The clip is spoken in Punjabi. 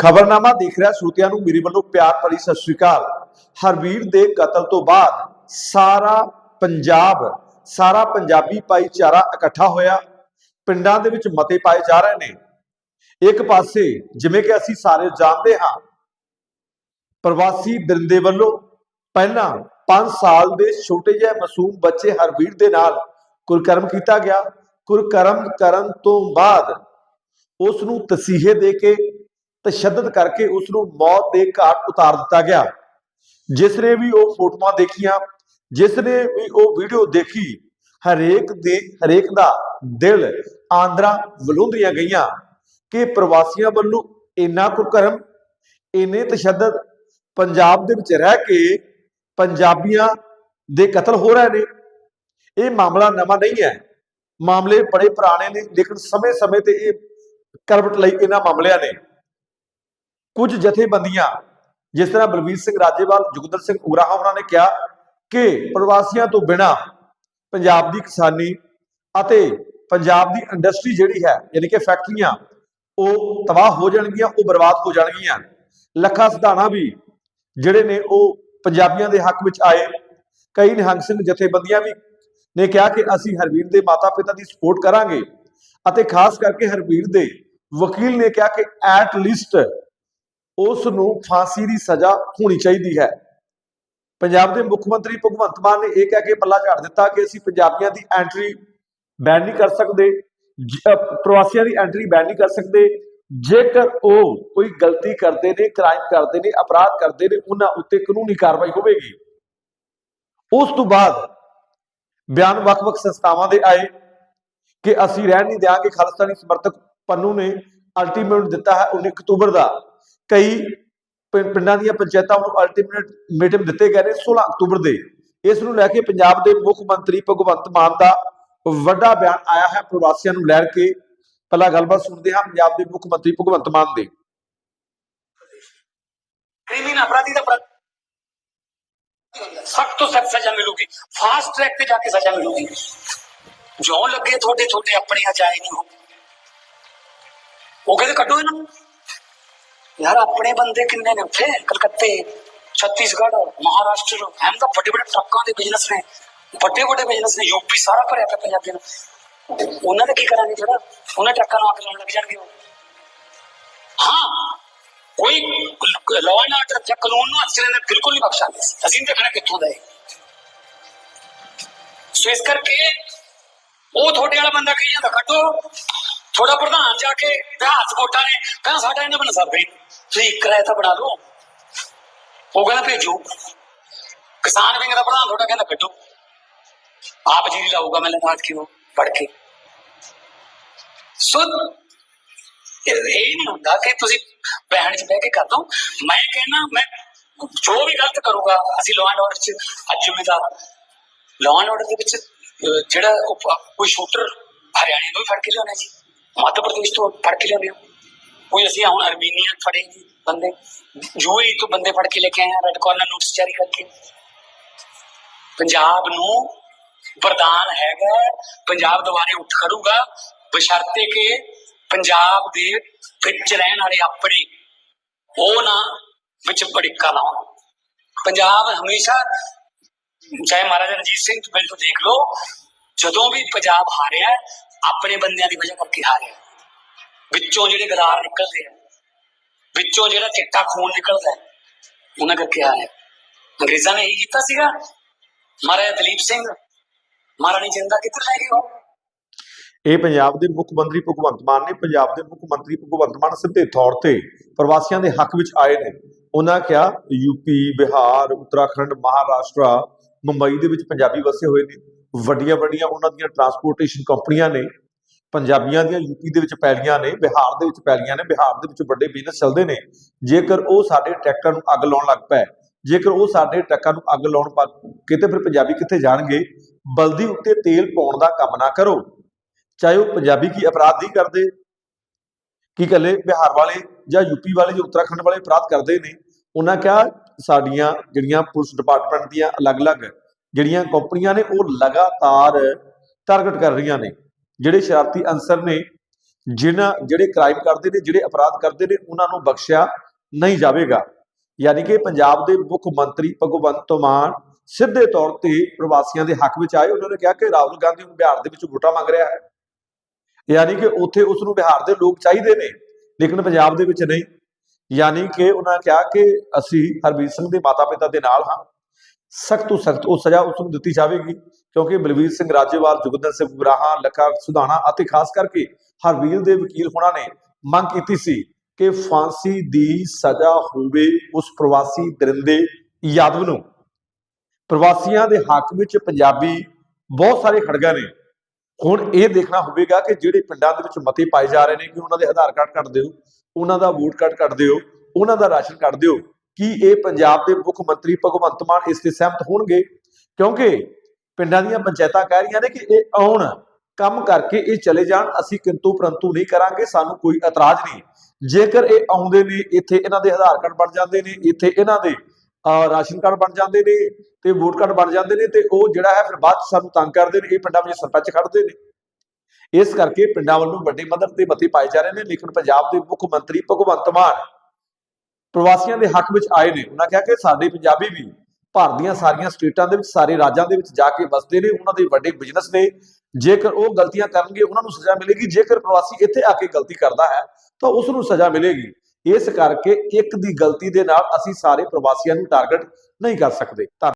ਖਬਰਨਾਮਾ ਦੇਖ ਰਿਹਾ ਸਰੋਤਿਆਂ ਨੂੰ ਮੇਰੇ ਵੱਲੋਂ ਪਿਆਰ ਭਰੀ ਸਤਿ ਸ਼੍ਰੀ ਅਕਾਲ। ਹਰਵੀਰ ਦੇ ਕਤਲ ਤੋਂ ਬਾਅਦ ਸਾਰਾ ਪੰਜਾਬ, ਸਾਰਾ ਪੰਜਾਬੀ ਭਾਈਚਾਰਾ ਇਕੱਠਾ ਹੋਇਆ। ਪਿੰਡਾਂ ਦੇ ਵਿੱਚ ਮਤੇ ਪਾਏ ਜਾ ਰਹੇ ਨੇ। ਇੱਕ ਪਾਸੇ ਜਿਵੇਂ ਕਿ ਅਸੀਂ ਸਾਰੇ ਜਾਣਦੇ ਹਾਂ, ਪ੍ਰਵਾਸੀ ਬਿਰੰਦੇ ਵੱਲੋਂ ਪਹਿਲਾਂ 5 ਸਾਲ ਦੇ ਛੋਟੇ ਜਿਹੇ ਮਾਸੂਮ ਬੱਚੇ ਹਰਵੀਰ ਦੇ ਨਾਲ ਕੁਰਕਰਮ ਕੀਤਾ ਗਿਆ। ਕੁਰਕਰਮ ਕਰਨ ਤੋਂ ਬਾਅਦ ਉਸ ਨੂੰ ਤਸੀਹੇ ਦੇ ਕੇ ਤਸ਼ੱਦਦ ਕਰਕੇ ਉਸ ਨੂੰ ਮੌਤ ਦੇ ਘਾਟ ਉਤਾਰ ਦਿੱਤਾ ਗਿਆ। ਜਿਸ ਨੇ ਵੀ ਉਹ ਫੋਟੋਆਂ ਦੇਖੀਆਂ, ਜਿਸ ਨੇ ਵੀ ਉਹ ਵੀਡੀਓ ਦੇਖੀ, ਹਰੇਕ ਦੇ, ਹਰੇਕ ਦਾ ਦਿਲ ਆਂਦਰਾ ਵਲੂੰਦਰੀਆਂ ਗਈਆਂ ਕਿ ਪ੍ਰਵਾਸੀਆਂ ਵੱਲੋਂ ਇੰਨਾ ਕੁਕਰਮ, ਇੰਨੇ ਤਸ਼ੱਦਦ ਪੰਜਾਬ ਦੇ ਵਿੱਚ ਰਹਿ ਕੇ ਪੰਜਾਬੀਆਂ ਦੇ ਕਤਲ ਹੋ ਰਹੇ ਨੇ। ਇਹ ਮਾਮਲਾ ਨਵਾਂ ਨਹੀਂ ਹੈ। ਮਾਮਲੇ ਬੜੇ ਪੁਰਾਣੇ ਨੇ, ਲੇਕਿਨ ਸਮੇਂ-ਸਮੇਂ ਤੇ ਇਹ ਕਰਵਟ ਲਈ ਇਹਨਾਂ ਮਾਮਲਿਆਂ ਨੇ। ਕੁਝ ਜਥੇਬੰਦੀਆਂ, ਜਿਸ ਤਰ੍ਹਾਂ ਬਲਵੀਰ ਸਿੰਘ ਰਾਜੇਵਾਲ, ਜੁਗਦਰ ਸਿੰਘ ਉਗਰਾਹਾ ਉਹਨਾਂ ਨੇ ਕਿਹਾ ਕਿ ਪ੍ਰਵਾਸੀਆਂ ਤੋਂ ਬਿਨਾ ਪੰਜਾਬ ਦੀ ਕਿਸਾਨੀ ਅਤੇ ਪੰਜਾਬ ਦੀ ਇੰਡਸਟਰੀ ਜਿਹੜੀ ਹੈ, ਯਾਨੀ ਕਿ ਫੈਕਟਰੀਆਂ, ਉਹ ਤਬਾਹ ਹੋ ਜਾਣਗੀਆਂ, ਉਹ ਬਰਬਾਦ ਹੋ ਜਾਣਗੀਆਂ। ਲੱਖਾਂ ਸਿਧਾਣਾ ਵੀ ਜਿਹੜੇ ਨੇ ਉਹ ਪੰਜਾਬੀਆਂ ਦੇ ਹੱਕ ਵਿੱਚ ਆਏ। ਕਈ ਨਿਹੰਗ ਸਿੰਘ ਜਥੇਬੰਦੀਆਂ ਵੀ ਨੇ ਕਿਹਾ ਕਿ ਅਸੀਂ ਹਰਵੀਰ ਦੇ ਮਾਤਾ-ਪਿਤਾ ਦੀ ਸਪੋਰਟ ਕਰਾਂਗੇ ਅਤੇ ਖਾਸ ਕਰਕੇ ਹਰਵੀਰ ਦੇ ਵਕੀਲ ਨੇ ਕਿਹਾ ਕਿ ਐਟ ਲੀਸਟ ਉਸ ਨੂੰ ਫਾਂਸੀ ਦੀ ਸਜ਼ਾ ਹੋਣੀ ਚਾਹੀਦੀ ਹੈ। ਪੰਜਾਬ ਦੇ ਮੁੱਖ ਮੰਤਰੀ ਭਗਵੰਤ ਮਾਨ ਨੇ ਇਹ ਕਹਿ ਕੇ ਪੱਲਾ ਝਾੜ ਦਿੱਤਾ ਕਿ ਅਸੀਂ ਪੰਜਾਬੀਆਂ ਦੀ ਐਂਟਰੀ ਬੈਨ ਨਹੀਂ ਕਰ ਸਕਦੇ ਪ੍ਰਵਾਸੀਆਂ ਦੀ ਐਂਟਰੀ ਬੈਨ ਨਹੀਂ ਕਰ ਸਕਦੇ। ਜੇਕਰ ਉਹ ਕੋਈ ਗਲਤੀ ਕਰਦੇ ਨੇ ਕ੍ਰਾਈਮ ਕਰਦੇ ਨੇ, ਅਪਰਾਧ ਕਰਦੇ ਨੇ, ਉਹਨਾਂ ਉੱਤੇ ਕਾਨੂੰਨੀ ਕਾਰਵਾਈ ਹੋਵੇਗੀ। ਉਸ ਤੋਂ ਬਾਅਦ ਬਿਆਨ ਵੱਖ-ਵੱਖ ਸੰਸਥਾਵਾਂ ਦੇ ਆਏ ਕਿ ਅਸੀਂ ਰਹਿਣ ਨਹੀਂ ਦਿਆਂਗੇ, ਖਾਲਿਸਤਾਨੀ ਸਮਰਥਕ ਪੰਨੂ ਨੇ ਅਲਟੀਮੇਟ ਦਿੱਤਾ ਹੈ 19 ਅਕਤੂਬਰ ਦਾ। ਕਈ ਪਿੰਡਾਂ ਦੀਆਂ ਪੰਚਾਇਤਾਂ ਨੂੰ ਅਲਟੀਮੇਟ ਮੀਟਿੰਗ ਦਿੱਤੇ ਗਏ ਨੇ 16 ਅਕਤੂਬਰ ਦੇ। ਇਸ ਨੂੰ ਲੈ ਕੇ ਪੰਜਾਬ ਦੇ ਮੁੱਖ ਮੰਤਰੀ ਭਗਵੰਤ ਮਾਨ ਦਾ ਵੱਡਾ ਬਿਆਨ ਆਇਆ ਹੈ। ਪ੍ਰਵਾਸੀਆਂ ਨੂੰ ਲੈ ਕੇ ਪਹਿਲਾਂ ਗੱਲਬਾਤ ਸੁਣਦੇ ਹਾਂ ਪੰਜਾਬ ਦੇ ਮੁੱਖ ਮੰਤਰੀ ਭਗਵੰਤ ਮਾਨ ਦੇ। ਕ੍ਰਿਮੀਨਲ ਅਪਰਾਧੀ ਦਾ ਸਖਤ ਤੋਂ ਸਖਤ ਸਜ਼ਾ ਮਿਲੂਗੀ। ਫਾਸਟ ਟਰੈਕ ਤੇ ਜਾ ਕੇ ਸਜ਼ਾ ਮਿਲੂਗੀ। ਜੋ ਲੱਗੇ ਥੋੜੇ ਤੁਹਾਡੇ ਆਪਣੇ ਹਜਾਏ ਨਹੀਂ ਹੋ ਉਹ ਕਹਿੰਦੇ ਕੱਢੋ ਇਹਨਾਂ ਨੂੰ। ਯਾਰ ਆਪਣੇ ਬੰਦੇ ਕਿੰਨੇ ਨੇ ਉੱਥੇ? ਕਲਕੱਤੇ, ਛੱਤੀਸਗੜ੍ਹ, ਮਹਾਰਾਸ਼ਟਰ ਐਮ ਤਾਂ ਵੱਡੇ ਵੱਡੇ ਟਰੱਕਾਂ ਦੇ ਬਿਜ਼ਨਸ ਨੇ। ਵੱਡੇ ਵੱਡੇ ਬਿਜ਼ਨਸ ਨੇ ਯੂਪੀ ਸਾਰਾ ਭਰਿਆ ਪਿਆ ਪੰਜਾਬੀ ਨੂੰ। ਉਹਨਾਂ ਦਾ ਕੀ ਕਰਾਂਗੇ ਜਿਹੜਾ ਉਹਨਾਂ ਟਰੱਕਾਂ ਨੂੰ ਅੱਗ ਲਾਉਣ ਲੱਗ ਜਾਣਗੇ ਉਹ। ਹਾਂ, ਕੋਈ ਲਾਅ ਐਂਡ ਆਰਡਰ ਜਾਂ ਕਾਨੂੰਨ ਨੂੰ ਅਸਰ ਨਾਲ ਬਿਲਕੁਲ ਨਹੀਂ ਬਖਸ਼ਾਂਗੇ ਅਸੀਂ ਦੇਖਣਾ ਕਿੱਥੋਂ ਦਾ ਸੋ ਇਸ ਕਰਕੇ ਉਹ ਤੁਹਾਡੇ ਵਾਲਾ ਬੰਦਾ ਕਹੀ ਜਾਂਦਾ, ਕੱਢੋ। ਥੋੜਾ ਪ੍ਰਧਾਨ ਜਾ ਕੇ ਹੱਥ ਵੋਟਾਂ ਨੇ, ਕਹਿੰਦਾ ਸਾਡਾ ਇਹਨੇ ਬਣਾ ਸਕਦੇ ਤੁਸੀਂ ਇੱਕ ਰਾਇ ਤਾਂ ਬਣਾ ਲਓ। ਉਹ ਕਹਿੰਦਾ ਭੇਜੋ। ਕਿਸਾਨ ਵਿੰਗ ਦਾ ਪ੍ਰਧਾਨ ਤੁਹਾਡਾ ਕਹਿੰਦਾ ਕੱਢੋ। ਆਪ ਜੀ ਲਾਊਗਾ ਮੈਂ ਲਗਾਤ ਕਿਉਂ ਪੜ ਕੇ। ਸੋ, ਇਹ ਇਹ ਨਹੀਂ ਹੁੰਦਾ ਕਿ ਤੁਸੀਂ ਬਹਿਣ ਚ ਬਹਿ ਕੇ ਕਰ ਦੋ। ਮੈਂ ਕਹਿੰਦਾ, ਮੈਂ ਜੋ ਵੀ ਗਲਤ ਕਰੂਗਾ, ਅਸੀਂ ਲਾਅ ਐਂਡ ਆਰਡਰ ਚ ਅੱਜ ਜ਼ਿੰਮੇਦਾਰ ਲਾਅ ਐਂਡ ਆਰਡਰ ਦੇ ਵਿੱਚ ਜਿਹੜਾ ਉਹ ਕੋਈ ਸ਼ੂਟਰ ਹਰਿਆਣੇ ਤੋਂ ਵੀ ਫੜ ਕੇ ਲਿਆਉਣਾ ਜੀ। ਮੱਧ ਪ੍ਰਦੇਸ਼ ਤੋਂ ਫੜ ਕੇ ਲਿਆਉਂਦੇ ਹੋ। ਕੋਈ ਅਸੀਂ ਹੁਣ ਅਰਮੀਨੀਆ ਫੜੇ ਬੰਦੇ। ਯੂਏਈ ਤੋਂ ਬੰਦੇ ਫੜ ਕੇ ਲੈ ਕੇ ਆਏ ਆ ਰੈੱਡ ਕਾਰਨਰ ਨੋਟਿਸ ਜਾਰੀ ਕਰਕੇ। ਪੰਜਾਬ ਨੂੰ ਵਰਦਾਨ ਹੈਗਾ, ਪੰਜਾਬ ਦੁਬਾਰੇ ਉੱਠ ਖੜੂਗਾ, ਬਸ਼ਰਤੇ ਕਿ ਪੰਜਾਬ ਦੇ ਵਿੱਚ ਰਹਿਣ ਵਾਲੇ ਆਪਣੇ, ਉਹ ਨਾ ਵਿੱਚ ਭੜਿੱਕਾ ਲਾਉਣ। ਪੰਜਾਬ ਹਮੇਸ਼ਾ, ਚਾਹੇ ਮਹਾਰਾਜਾ ਰਣਜੀਤ ਸਿੰਘ ਤੋਂ ਬਿਲਕੁਲ ਦੇਖ ਲਓ, ਜਦੋਂ ਵੀ ਪੰਜਾਬ ਹਾਰਿਆ, ਆਪਣੇ ਬੰਦਿਆਂ ਦੀ ਵਜ੍ਹਾ ਕਰਕੇ ਹਾਰਿਆ। ਵਿੱਚੋਂ ਜਿਹੜੇ ਗਦਾਰ ਨਿਕਲਦੇ ਆ ਵਿੱਚੋਂ ਜਿਹੜਾ ਚਿੱਟਾ ਖੂਨ ਨਿਕਲਦਾ ਹੈ, ਉਹਨਾਂ ਕਰਕੇ ਹਾਰਿਆ ਅੰਗਰੇਜ਼ਾਂ ਨੇ ਇਹੀ ਕੀਤਾ ਸੀਗਾ। ਮਹਾਰਾਜਾ ਦਲੀਪ ਸਿੰਘ ਮਹਾਰਾਣੀ ਜਿੰਦਾ ਕਿੱਧਰ ਲੈ ਗਏ ਉਹ? ਇਹ ਪੰਜਾਬ ਦੇ ਮੁੱਖ ਮੰਤਰੀ ਭਗਵੰਤ ਮਾਨ ਨੇ ਪੰਜਾਬ ਦੇ ਮੁੱਖ ਮੰਤਰੀ ਭਗਵੰਤ ਮਾਨ ਸਿੱਧੇ ਤੌਰ ਤੇ ਪ੍ਰਵਾਸੀਆਂ ਦੇ ਹੱਕ ਵਿੱਚ ਆਏ ਨੇ। ਉਹਨਾਂ ਕਿਹਾ ਯੂਪੀ ਬਿਹਾਰ ਉੱਤਰਾਖੰਡ ਮਹਾਰਾਸ਼ਟਰ ਮੁੰਬਈ ਦੇ ਵਿੱਚ ਪੰਜਾਬੀ ਵਸੇ ਹੋਏ ਨੇ। ਵੱਡੀਆਂ ਵੱਡੀਆਂ ਉਹਨਾਂ ਦੀਆਂ ਟਰਾਂਸਪੋਰਟੇਸ਼ਨ ਕੰਪਨੀਆਂ ਨੇ। ਪੰਜਾਬੀਆਂ ਦੀਆਂ ਯੂਪੀ ਦੇ ਵਿੱਚ ਪੈਲੀਆਂ ਨੇ, ਬਿਹਾਰ ਦੇ ਵਿੱਚ ਪੈਲੀਆਂ ਨੇ, ਬਿਹਾਰ ਦੇ ਵਿੱਚ ਵੱਡੇ ਬਿਜ਼ਨਸ ਚੱਲਦੇ ਨੇ। ਜੇਕਰ ਉਹ ਸਾਡੇ ਟਰੈਕਟਰ ਨੂੰ ਅੱਗ ਲਾਉਣ ਲੱਗ ਪਏ, ਜੇਕਰ ਉਹ ਸਾਡੇ ਟਰੱਕਾਂ ਨੂੰ ਅੱਗ ਲਾਉਣ ਪਾ ਕਿਤੇ ਫਿਰ ਪੰਜਾਬੀ ਕਿੱਥੇ ਜਾਣਗੇ? ਬਲਦੀ ਉੱਤੇ ਤੇਲ ਪਾਉਣ ਦਾ ਕੰਮ ਨਾ ਕਰੋ। ਚਾਹੇ ਉਹ ਪੰਜਾਬੀ ਕੀ ਅਪਰਾਧ ਨਹੀਂ ਕਰਦੇ, ਕੀ ਕੱਲੇ ਬਿਹਾਰ ਵਾਲੇ ਜਾਂ ਯੂਪੀ ਵਾਲੇ ਜਾਂ ਉੱਤਰਾਖੰਡ ਵਾਲੇ ਅਪਰਾਧ ਕਰਦੇ ਨੇ। ਉਹਨਾਂ ਕਿਹਾ, ਸਾਡੀਆਂ ਜਿਹੜੀਆਂ ਪੁਲਿਸ ਡਿਪਾਰਟਮੈਂਟ ਦੀਆਂ ਅਲੱਗ-ਅਲੱਗ ਜਿਹੜੀਆਂ ਕੰਪਨੀਆਂ ਨੇ, ਉਹ ਲਗਾਤਾਰ ਟਾਰਗੇਟ ਕਰ ਰਹੀਆਂ ਨੇ। ਜਿਹੜੇ ਸ਼ਰਾਰਤੀ ਅਨਸਰ ਨੇ, ਜਿਨ੍ਹਾਂ ਜਿਹੜੇ ਕ੍ਰਾਈਮ ਕਰਦੇ ਨੇ, ਜਿਹੜੇ ਅਪਰਾਧ ਕਰਦੇ ਨੇ, ਉਹਨਾਂ ਨੂੰ ਬਖਸ਼ਿਆ ਨਹੀਂ ਜਾਵੇਗਾ। ਯਾਨੀ ਕਿ ਪੰਜਾਬ ਦੇ ਮੁੱਖ ਮੰਤਰੀ ਭਗਵੰਤ ਮਾਨ ਸਿੱਧੇ ਤੌਰ ਤੇ ਪ੍ਰਵਾਸੀਆਂ ਦੇ ਹੱਕ ਵਿੱਚ ਆਏ। ਉਹਨਾਂ ਨੇ ਕਿਹਾ ਕਿ ਰਾਹੁਲ ਗਾਂਧੀ ਨੂੰ ਬਿਹਾਰ ਦੇ ਵਿੱਚ ਵੋਟਾਂ ਮੰਗ ਰਿਹਾ ਹੈ। ਯਾਨੀ ਕਿ ਉੱਥੇ ਉਸ ਨੂੰ ਬਿਹਾਰ ਦੇ ਲੋਕ ਚਾਹੀਦੇ ਨੇ, ਲੇਕਿਨ ਪੰਜਾਬ ਦੇ ਵਿੱਚ ਨਹੀਂ। ਯਾਨੀ ਕਿ ਉਹਨਾਂ ਕਿਹਾ ਕਿ ਅਸੀਂ ਹਰਬੀਰ ਸਿੰਘ ਦੇ ਮਾਤਾ-ਪਿਤਾ ਦੇ ਨਾਲ ਹਾਂ। ਸਖਤ ਤੋਂ ਸਖਤ ਉਹ ਸਜ਼ਾ ਉਸ ਨੂੰ ਦਿੱਤੀ ਜਾਵੇਗੀ, ਕਿਉਂਕਿ ਬਲਵੀਰ ਸਿੰਘ ਰਾਜੇਵਾਲ, ਜੁਗਦਰ ਸਿੰਘ ਗੁਰਾਹਾ ਲੱਖਾ ਸੁਧਾਣਾ ਅਤੇ ਖਾਸ ਕਰਕੇ ਹਰਵੀਰ ਦੇ ਵਕੀਲ ਹੋਣਾ ਨੇ ਮੰਗ ਕੀਤੀ ਸੀ ਕਿ ਫਾਂਸੀ ਦੀ ਸਜ਼ਾ ਹੋਵੇ ਉਸ ਪ੍ਰਵਾਸੀ ਦਰਿੰਦੇ ਯਾਦਵ ਨੂੰ। ਪ੍ਰਵਾਸੀਆਂ ਦੇ ਹੱਕ ਵਿੱਚ ਪੰਜਾਬੀ ਬਹੁਤ ਸਾਰੇ ਖੜ ਨੇ। ਹੁਣ ਇਹ ਦੇਖਣਾ ਹੋਵੇਗਾ ਕਿ ਜਿਹੜੇ ਪਿੰਡਾਂ ਦੇ ਵਿੱਚ ਮਤੇ ਪਾਏ ਜਾ ਰਹੇ ਨੇ ਕਿ ਉਹਨਾਂ ਦੇ ਆਧਾਰ ਕਾਰਡ ਕੱਟ ਦਿਓ, ਉਹਨਾਂ ਦਾ ਵੋਟ ਕਾਰਡ ਕੱਟ ਦਿਓ, ਉਹਨਾਂ ਦਾ ਰਾਸ਼ਨ ਕੱਟ ਦਿਓ ਕੀ ਇਹ ਪੰਜਾਬ ਦੇ ਮੁੱਖ ਮੰਤਰੀ ਭਗਵੰਤ ਮਾਨ ਇਸ ਤੇ ਸਹਿਮਤ ਹੋਣਗੇ? ਕਿਉਂਕਿ ਪਿੰਡਾਂ ਦੀਆਂ ਪੰਚਾਇਤਾਂ ਕਹਿ ਰਹੀਆਂ ਨੇ ਕਿ ਇਹ ਆਉਣ ਕੰਮ ਕਰਕੇ ਇਹ ਚਲੇ ਜਾਣ ਅਸੀਂ ਕਿੰਤੂ ਪਰੰਤੂ ਨਹੀਂ ਕਰਾਂਗੇ ਸਾਨੂੰ ਕੋਈ ਇਤਰਾਜ਼ ਨਹੀਂ। ਜੇਕਰ ਇਹ ਆਉਂਦੇ ਨੇ ਇੱਥੇ ਇਹਨਾਂ ਦੇ ਆਧਾਰ ਕਾਰਡ ਬਣ ਜਾਂਦੇ ਨੇ ਇੱਥੇ ਇਹਨਾਂ ਦੇ ਅਹ, ਰਾਸ਼ਨ ਕਾਰਡ ਬਣ ਜਾਂਦੇ ਨੇ ਤੇ ਵੋਟ ਕਾਰਡ ਬਣ ਜਾਂਦੇ ਨੇ ਤੇ ਉਹ ਜਿਹੜਾ ਹੈ ਫਿਰ ਬਾਅਦ 'ਚ ਸਾਨੂੰ ਤੰਗ ਕਰਦੇ ਨੇ ਇਹ ਪਿੰਡਾਂ ਵਿੱਚ ਸਰਪੰਚ ਖੜਦੇ ਨੇ। ਇਸ ਕਰਕੇ ਪਿੰਡਾਂ ਵੱਲੋਂ ਵੱਡੇ ਪੱਧਰ ਤੇ ਮਤੇ ਪਾਏ ਜਾ ਰਹੇ ਨੇ ਲੇਕਿਨ ਪੰਜਾਬ ਦੇ ਮੁੱਖ ਮੰਤਰੀ ਭਗਵੰਤ ਮਾਨ ਪ੍ਰਵਾਸੀਆਂ ਦੇ ਹੱਕ ਵਿੱਚ ਆਏ ਨੇ। ਉਹਨਾਂ ਕਿਹਾ ਕਿ ਸਾਡੇ ਪੰਜਾਬੀ ਵੀ ਭਾਰਤ ਦੀਆਂ ਸਾਰੀਆਂ ਸਟੇਟਾਂ ਦੇ ਵਿੱਚ, ਸਾਰੇ ਰਾਜਾਂ ਦੇ ਵਿੱਚ ਜਾ ਕੇ ਵਸਦੇ ਨੇ, ਉਹਨਾਂ ਦੇ ਵੱਡੇ ਬਿਜ਼ਨਸ ਨੇ। ਜੇਕਰ ਉਹ ਗਲਤੀਆਂ ਕਰਨਗੇ, ਉਹਨਾਂ ਨੂੰ ਸਜ਼ਾ ਮਿਲੇਗੀ। ਜੇਕਰ ਪ੍ਰਵਾਸੀ ਇੱਥੇ ਆ ਕੇ ਗਲਤੀ ਕਰਦਾ ਹੈ, ਤਾਂ ਉਸ ਨੂੰ ਸਜ਼ਾ ਮਿਲੇਗੀ। ਇਸ ਕਰਕੇ ਇੱਕ ਦੀ ਗਲਤੀ ਦੇ ਨਾਲ ਅਸੀਂ ਸਾਰੇ ਪ੍ਰਵਾਸੀਆਂ ਨੂੰ ਟਾਰਗੇਟ ਨਹੀਂ ਕਰ ਸਕਦੇ। ਧੰਨ-